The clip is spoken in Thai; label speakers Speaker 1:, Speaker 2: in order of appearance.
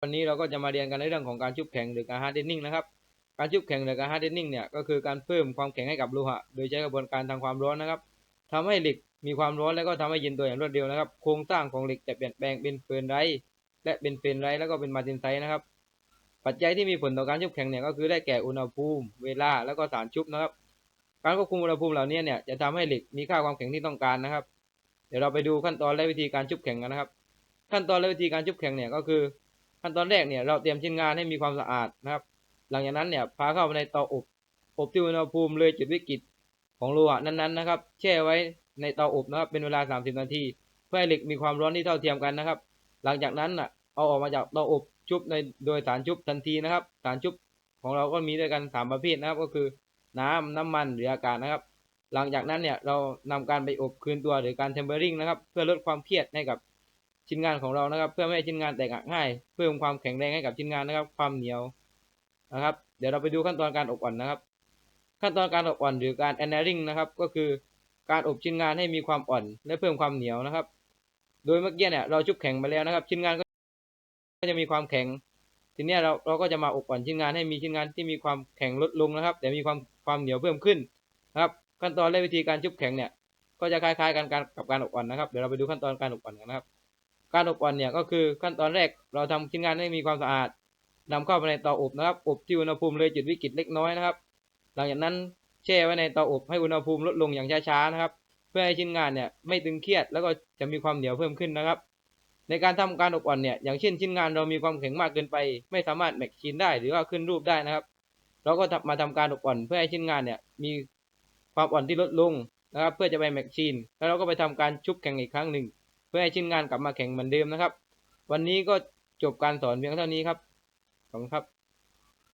Speaker 1: วันนี้เราก็จะมาเรียนกันในเรื่องของการชุบแข็งหรือการฮาร์ดเดนนิ่งนะครับ การชุบแข็งหรือการฮาร์ดเดนนิ่งเนี่ยก็คือการเพิ่มความแข็งให้กับโลหะ โดยใช้กระบวนการทางความร้อนนะครับทำให้เหล็กมีความร้อนแล้วก็ทำให้เย็นตัวอย่างรวดเร็วนะครับ โครงสร้างของเหล็กจะเปลี่ยนแปลงเป็นเฟรนไรท์และเป็นเฟรนไรท์แล้วก็เป็นมาร์ตินไซต์นะครับ ปัจจัยที่มีผลต่อการชุบแข็งเนี่ยก็คือได้แก่อุณหภูมิ เวลาแล้วก็สารชุบนะครับ การควบคุมอุณหภูมิเหล่านี้เนี่ยจะทำให้เหล็กมีค่าความแข็งที่ต้องการนะครับ เดี๋ยวเราไปดูขั้นตอนและวิธีการชุบแข็งกันนะครับ ขั้นตอนและวิธีการชุบแข็งเนี่ยก็คือ ขั้นตอนแรกเนี่ยเราเตรียมชิ้นงานให้มีความสะอาดนะครับ หลังจากนั้นเนี่ยพาเข้าไปในเตาอบอบที่อุณหภูมิเลยจุดวิกฤตของโลหะนั้นๆนะครับ แช่ไว้ในเตาอบนะครับเป็นเวลา 30 นาที เพื่อให้เหล็กมีความร้อนที่เท่าเทียมกันนะครับ หลังจากนั้นน่ะเอาออกมาจากเตาอบชุบในโดยสารชุบทันทีนะครับ สารชุบของเราก็มีด้วยกันสามประเภทนะครับ ก็คือน้ำน้ำมันหรืออากาศนะครับ หลังจากนั้นเนี่ยเรานำการไปอบคืนตัวหรือการเทมเบอริงนะครับ เพื่อลดความเครียดให้กับ ชิ้นงานของเรานะครับ เพื่อไม่ให้ชิ้นงานแตกหักง่าย เพิ่มความแข็งแรงให้กับชิ้นงานนะครับ ความเหนียวนะครับ เดี๋ยวเราไปดูขั้นตอนการอบอ่อนนะครับ ขั้นตอนการอบอ่อนหรือการ annering นะครับ ก็คือการอบชิ้นงานให้มีความอ่อน และเพิ่มความเหนียวนะครับ โดยเมื่อกี้เนี่ยเราชุบแข็งไปแล้วนะครับ ชิ้นงานก็จะมีความแข็ง ทีนี้เราเราก็จะมาอบอ่อนชิ้นงานให้มีชิ้นงานที่มีความแข็งลดลงนะครับ แต่มีความความเหนียวเพิ่มขึ้นนะครับ ขั้นตอนและวิธีการชุบแข็งเนี่ยก็จะคล้ายๆกันกับการอบอ่อนนะครับ เดี๋ยวเราไปดูขั้นตอนการอบอ่อนกันนะครับ การอบอ่อนเนี่ยก็คือขั้นตอนแรกเราทำชิ้นงานให้มีความสะอาดนำเข้าไปในเตาอบนะครับ อบที่อุณหภูมิเลยจุดวิกฤตเล็กน้อยนะครับ หลังจากนั้นแช่ไว้ในเตาอบให้อุณหภูมิลดลงอย่างช้าๆนะครับ เพื่อให้ชิ้นงานเนี่ยไม่ตึงเครียดแล้วก็จะมีความเหนียวเพิ่มขึ้นนะครับ ในการทำการอบอ่อนเนี่ยอย่างเช่นชิ้นงานเรามีความแข็งมากเกินไป ไม่สามารถแม็กชีนได้หรือว่าขึ้นรูปได้นะครับ เราก็มาทำการอบอ่อนเพื่อให้ชิ้นงานเนี่ยมีความอ่อนที่ลดลงนะครับ เพื่อจะไปแม็กชีนแล้วเราก็ไปทำการชุบแข็งอีกครั้งหนึ่ง เพื่อให้ชิ้นงานกลับมาแข็งเหมือนเดิมนะครับ วันนี้ก็จบการสอนเพียงเท่านี้ครับขอบคุณครับ